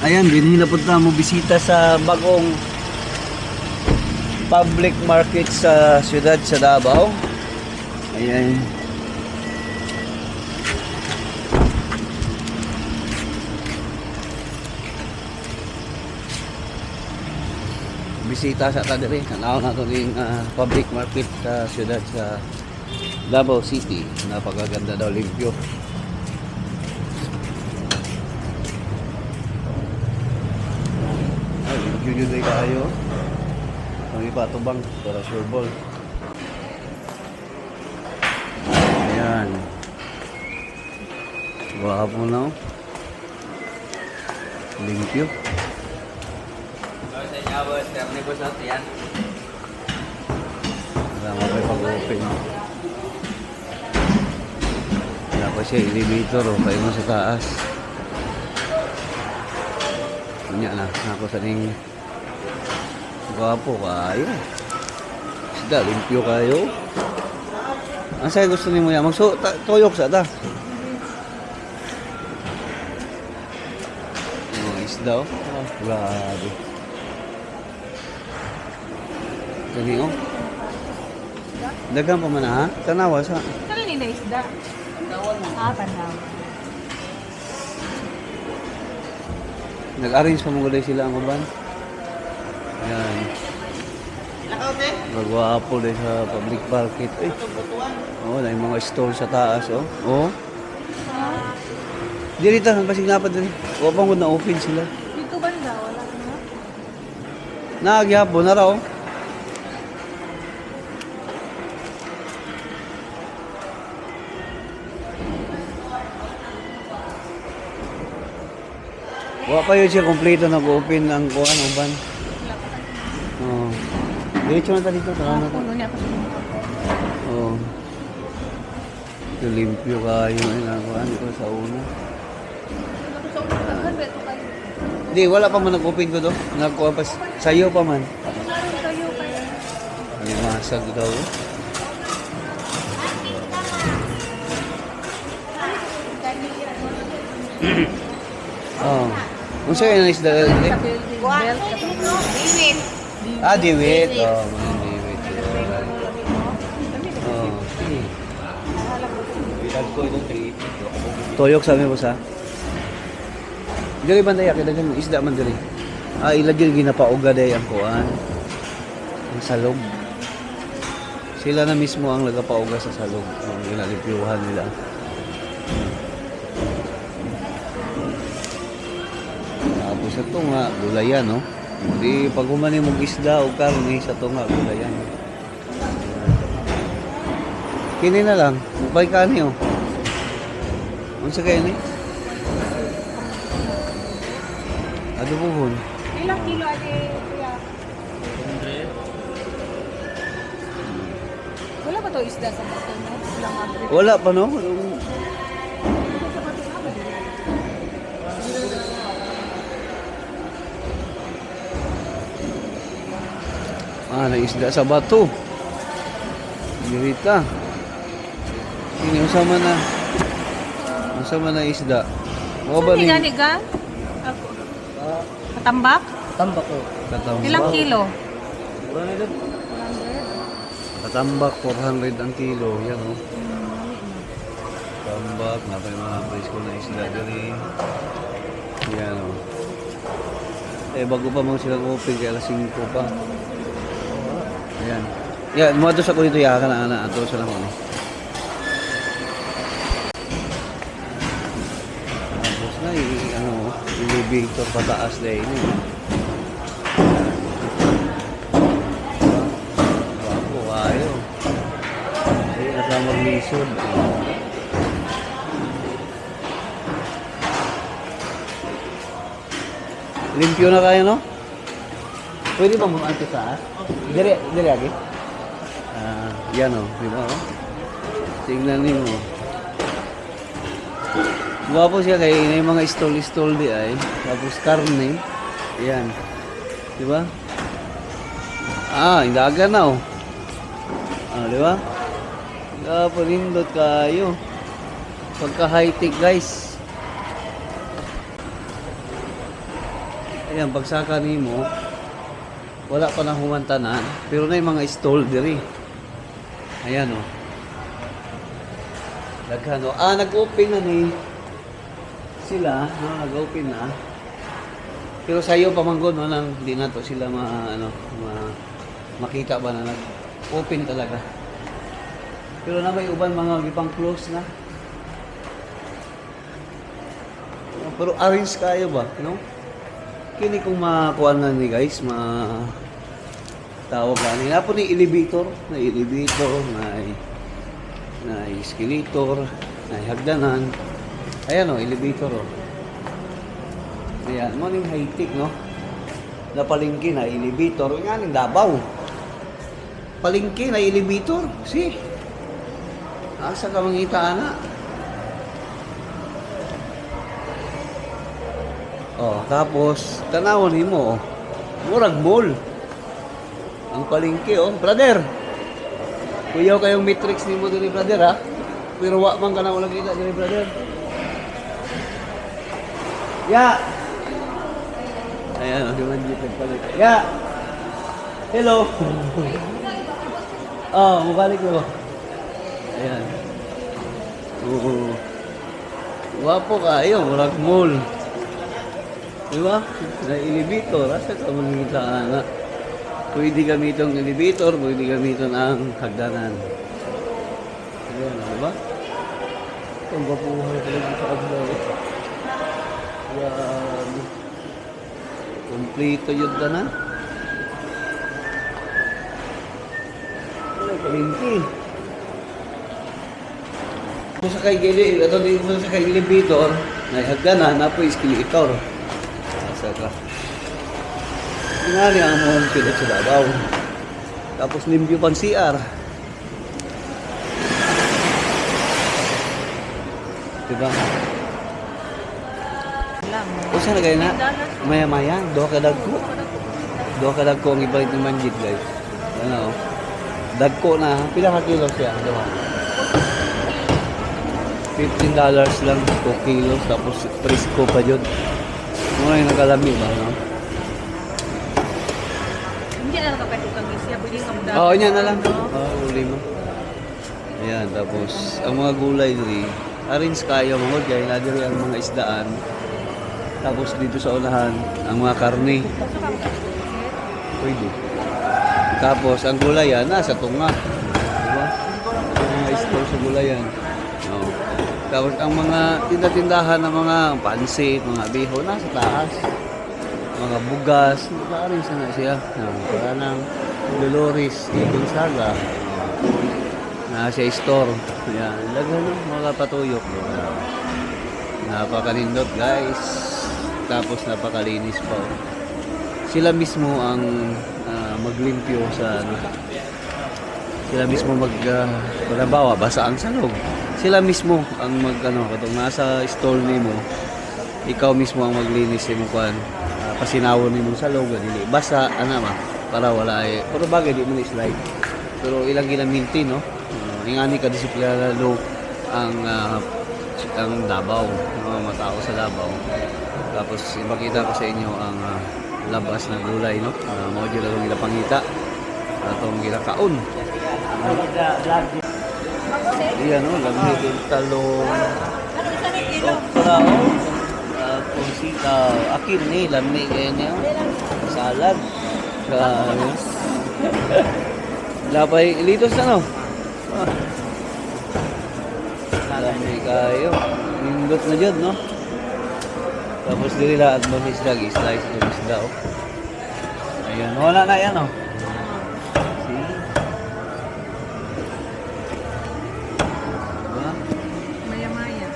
Ayan, binhi na punta mo bisita sa bagong public market sa siyudad sa Davao. Ayan. Bisita sa kadiri. Tanaw na ito yung ah, public market sa siyudad sa Davao City. Napakaganda daw limpyo. Ay, limpyo yun ay kayo. Ang iba tubang para sure ball. Ayan. Wapo na oh. Limpyo. Wala mo pa pag-open. Wala pa siya elevator oh. Kayo mo sa taas. Kanya na. Ako sa ning Gwapo kayo. Sida, limpyo kayo. Ang sa'yo gusto ni mo yan? Magso, ta, tuyok sa ta. Oh, isda oh. Oh, grabe. Gani oh. Dagan pa man ha? Tanawa sa. Kaya nila isda. Ah, pandaw. Nag-arrange pa mga sila ang uban. Ayan. Magwapo din sa public market. Ay. Oo, oh, na yung mga store sa taas, oh. Oo. Oh. Di rito, ang pasig napad din. O pang na open sila. Dito banda, wala na. Naagyapon na raw. Wa pa yun siya kompleto nag-open ang kuhan ang ban. Diretso na tayo dito, tara na tayo. Puno niya pa siya. Oo. Ito limpyo kayo ay nakuhaan ko sa una. Hindi, wala pa man nag-open ko do. Nagkuha pa, sayo pa man. Kaya. Limasag daw. Oh. Kung sa'yo yung isda, Sa eh? Building belt. David. Ah, diwit. Oh, mga diwit. Oh. Toyok sa mo sa. Dili man daya kay dagan isda man diri. Ah, ilagay ginapauga day ang kuan. Ang salog. Sila na mismo ang nagapauga sa salog. Ang ginalipyuhan nila. Tapos sa tunga, gulayan, no? Di pag humani mong isda o karne sa tunga, gulayan. Kini na lang, bay kani oh. Unsa kay ni? Ado buhon. Ilang kilo ate kuya? Wala ba to isda sa bato no? Wala pa no? Ah, na isda sa bato. Girita. Ini usama na. Usama na isda. Mo ba ni gani ga? Ako. Katambak? Tambak ko. katambak? Ilang kilo? Katambak 400 ang kilo, yan oh. Tambak, napay mga presko na isda dali. Yan oh. Eh, bago pa mo silang open, kaya alas 5 pa. Ayan. Yan, mga doon sa ko dito, yaka na, ana, ato sa lang ano. Tapos na, i, ano, elevator pataas na yun. eh. Wapo kayo. Ay, kasama lisod. Limpyo na kayo, no? Pwede ba mo ante sa? Dire, dire agi. Ah, yan oh, di ba? Tingnan niyo. Gwapo siya kay may mga stall-stall di ay. Tapos karne. Yan. Di ba? Ah, indaga na oh. Ah, di ba? Gwapo nindot kayo. Pagka high-tech guys. Ayan, pagsaka nimo wala pa na humantanan, pero na yung mga stall diri. Ayan oh. Daghan oh. Ah, nag-open na ni sila, no, nag-open na. Pero sa iyo pamanggod no nang hindi na to sila ma ano, ma, makita ba na nag-open talaga. Pero na may uban mga gipang close na. Pero arrange kayo ba, no? Kini kung makuha na ni guys, ma tawag ka nila po ni elevator, na elevator, may na escalator, na hagdanan. Ayan o, elevator o. Ayan, morning high tech no. Na palengke na elevator, nga ning Davao. Palengke na elevator, si. Asa ka mangita ana? Oh, tapos tanawon nimo oh. Murag mall. Ang palengke oh, brother. Kuyaw kayong matrix nimo diri brother ha. Pero wa man ka na wala kita diri brother. Ya. Ayan, oh, di man dito pala. Ya. Hello. oh, mabalik ko. Ayan. Oo. Wapo kayo, murag mall. Di ba? Na elevator, asa ka manginta na. Pwede gamiton ang elevator, pwede gamiton ang hagdanan. Ayan, di ba? Ang bapuhay talaga sa eh. Grabe. Kompleto yun na. Wala kalingki. Kung sa kay gili, ito din sa kay elevator, na hagdanan, na po escalator. Asa ka. Tingali ang mga pilit sa babaw. Tapos limpyo pang CR. Diba? Kung saan na kayo na? Maya-maya, doha ka dagko. Doha ka dagko ang ibalit ng manjit, guys. Ano? Dagko na, pila ka kilo siya? Diba? $15 lang 2 kilos, tapos presko pa yun. Muna yung nakalami ba, no? Hindi na nakapwede kang isya. Pwede ka mo Oo, niya na lang. Oo, uli mo. Ayan, tapos ang mga gulay diri, arrange kayo mga gay, na diri ang mga isdaan. Tapos dito sa unahan, ang mga karne. Pwede. Tapos ang gulayan, nasa tunga. Diba? Ang mga store sa gulayan. Oo. Tapos ang mga tinda-tindahan ng mga pansit, mga biho, nasa taas. Mga bugas, naka-arrange na siya. Uh, para ng Dolores, Eagle Saga. Na siya store. Ayan, lagyan ng mga patuyok. Napakalindot guys. Tapos napakalinis pa. Sila mismo ang ah, maglimpyo sa ano. Sila mismo mag uh, halimbawa, basa ang salog. Sila mismo ang mag ano, katong nasa stall nimo. Ikaw mismo ang maglinis mo kuan. Uh, pasinawon nimo sa salog dili basa ana ma para wala ay pero bagay di mo na slide. Pero ilang ginaminti no. Uh, ingani ka disiplinado ang ah, ang Davao, mga mga tao sa Davao. Tapos ipakita ko sa inyo ang ah, labas na gulay, no? Uh, mo dyan lang nila pangita. Atong ginakaon. Iyan, no? Lamig yung talong. Okra, oh. Tapos sitaw. Akin ni, lamig kayo niya. Salad. Grabe. Lapay, litos na, no? Lamig kayo. Nindot na dyan, no? Tapos dili lahat mo isda, slice ng isda, oh. Ayan, wala na yan, oh. See? Diba? Maya-maya.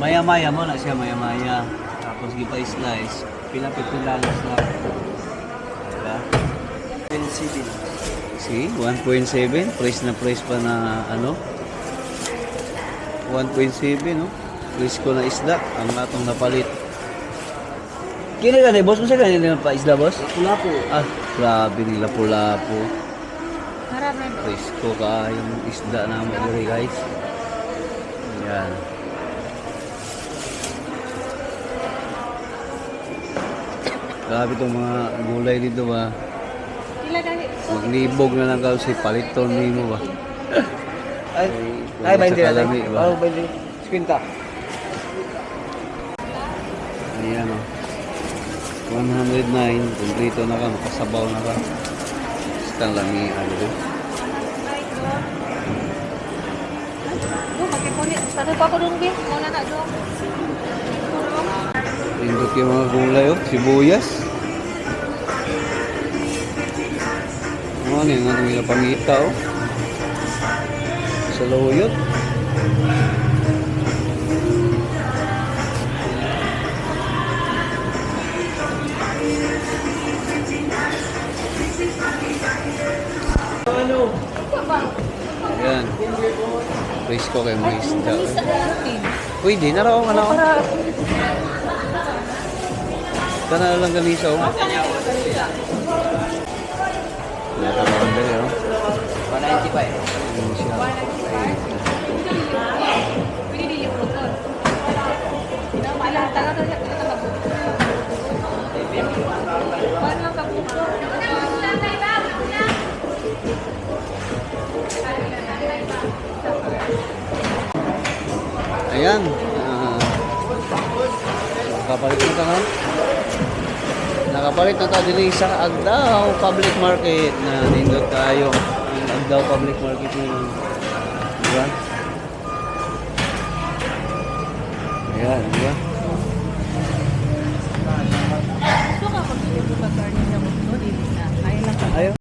Maya-maya mo na siya, maya-maya. Tapos gipa slice. Pila 15 dollars lang. Diba? 1.7. See? 1.7. Price na price pa na ano? 1.7, no? Price ko na isda. Ang atong napalit. Kini ka na, boss? Masa ka na pa isda, boss? Lapu-lapu. Ah, grabe ni lapu-lapu. Harap na. Presko ka yung isda na mo guys. Yan. Grabe itong mga gulay dito ba. Maglibog na lang kasi paliton ni mo ba. Ay, Ay, ay, 20 na lang. kalami ba? Oh, 20. Squinta. Ayan o. 109. Kumplito na ka. Makasabaw na ka. Basta lami. Ano ba? Do makikuni. Sano pa ko dong bi? Muna na do. Pindot yung mga gulay o. Sibuyas. Ano yan? Ano yung pangita o. Sa luyot. Ayan. Rice ko kay mga isda. Pwede, naraw ka na ako. Para Kana lang ganisa oh. Wala ka lang dali oh. 195. Ayan to siya. Paano ka buko? Nakapalit na ta ha. Nakapalit na ta din sa Agdao Public Market na nindot tayo. Ang Agdao Public Market yun. Diba? Ayan, diba?